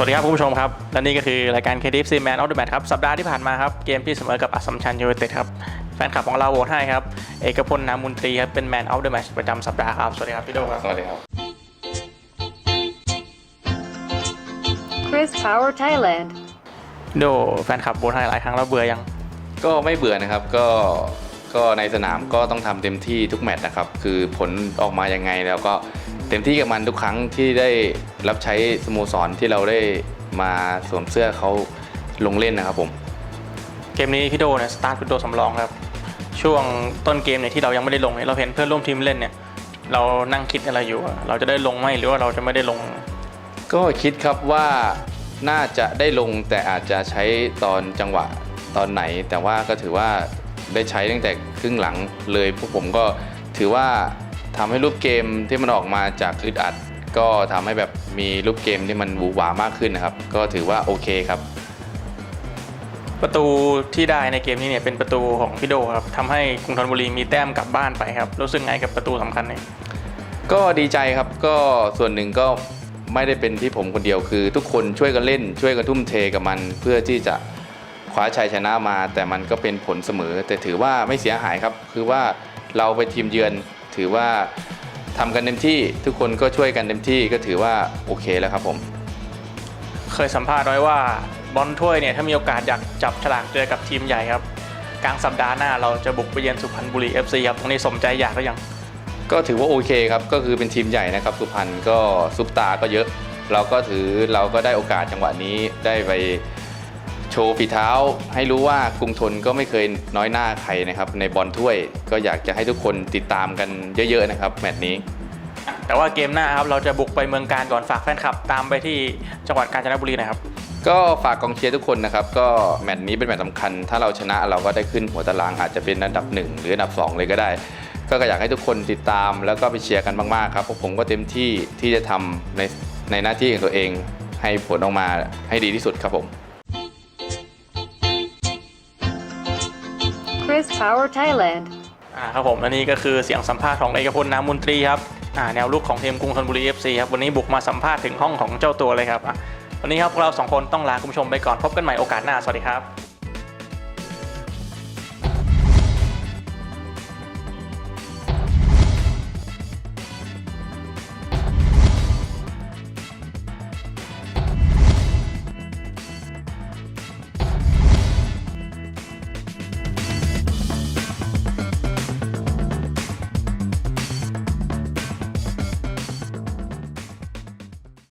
วัสดีครับคุณผู้ชมครับ และนี่ก็คือรายการ KTFC Man of the Match ครับสัปดาห์ที่ผ่านมาครับ เกมที่เสมอกับอัสสัมชัญยูไนเต็ดครับ แฟนคลับของเราโหวตให้ครับ เอกพลนามุนตรีครับ เป็น Man of the Match ประจำสัปดาห์ครับ สวัสดีครับ พี่โดครับ สวัสดีครับ Chris Power Thailand. พี่โดแฟนคลับโหวตให้หลายครั้งแล้วเบื่อยัง ก็ไม่เบื่อนะครับ ก็ ก็ในสนามก็ต้องทำเต็มที่ทุกแมตช์นะครับ คือผลออกมายังไงแล้วก็เต็มที่กับมันทุกครั้งที่ได้รับใช้สโมสรที่เราได้มาสวมเสื้อเขาลงเล่นนะครับผม เกมนี้พี่โดเนี่ยสตาร์ทเป็นตัวสำรองครับ ช่วงต้นเกมเนี่ยที่เรายังไม่ได้ลงเนี่ยเราเห็นเพื่อนร่วมทีมเล่นเนี่ยเรานั่งคิดอะไรอยู่อะเราจะได้ลงไหมหรือว่าเราจะไม่ได้ลง ก็คิดครับว่าน่าจะได้ลงแต่อาจจะใช้ตอนจังหวะตอนไหน แต่ว่าก็ถือว่า ได้ใช้ตั้งแต่ครึ่งหลังเลย พวกผมก็ถือว่าทำให้รูปเกมที่มันออกมาจากอึดอัด ก็ทำให้แบบมีรูปเกมที่มันหวือหวามากขึ้นนะครับ ก็ถือว่าโอเคครับ ประตูที่ได้ในเกมนี้เนี่ยเป็นประตูของพี่โดครับทำให้กรุงธนบุรีมีแต้มกลับบ้านไปครับรู้สึกไงกับประตูสำคัญเนี่ยก็ดีใจครับก็ส่วนหนึ่งก็ไม่ได้เป็นที่ผมคนเดียวคือ ทุกคนช่วยกันเล่น ช่วยกันทุ่มเทกับมันเพื่อที่จะ คว้าชัยชนะมา แต่มันก็เป็นผลเสมอ แต่ถือว่าไม่เสียหายครับ คือว่าเราไปทีมเยือนถือว่าทำกันเต็มที่ทุกคนก็ช่วยกันเต็มที่ก็ถือว่าโอเคแล้วครับผม เคยสัมภาษณ์ไว้ว่าบอลถ้วยเนี่ยถ้ามีโอกาสอยากจับฉลากเจอกับทีมใหญ่ครับ กลางสัปดาห์หน้าเราจะบุกไปเยือนสุพรรณบุรี FC ครับตรงนี้สมใจอยากหรือยัง ก็ถือว่าโอเคครับก็คือเป็นทีมใหญ่นะครับสุพรรณก็ซุปตาก็เยอะ เราก็ถือเราก็ได้โอกาสจังหวะนี้ได้ไป โชว์ฝีเท้าให้รู้ว่ากรุงทนก็ไม่เคยน้อยหน้าใครนะครับ ในบอลถ้วยก็อยากจะให้ทุกคนติดตามกันเยอะๆนะครับแมตช์นี้ แต่ว่าเกมหน้าครับเราจะบุกไปเมืองการก่อนฝากแฟนคลับ ตามไปที่จังหวัดกาญจนบุรีหนะครับ ก็ฝากกองเชียร์ทุกคนนะครับ ก็แมตช์นี้เป็นแมตช์สำคัญ ถ้าเราชนะเราก็ได้ขึ้นหัวตารางอาจจะเป็นอันดับหนึ่งหรืออันดับสองเลยก็ได้ ก็อยากให้ทุกคนติดตามแล้วก็ไปเชียร์กันมากๆครับพวกผมก็เต็มที่ที่จะทำในในหน้าที่ของตัวเอง ให้ผลออกมาให้ดีที่สุดครับผม Chris Power Thailand. อ่าครับผมและนี่ก็คือเสียงสัมภาษณ์ของเอกพลนามุนตรีครับอ่าแนวลุกของทีมกรุงธนบุรี FC ครับวันนี้บุกมาสัมภาษณ์ถึงห้องของเจ้าตัวเลยครับอะวันนี้ครับพวกเราสองคนต้องลาคุณผู้ชมไปก่อนพบกันใหม่โอกาสหน้าสวัสดีครับ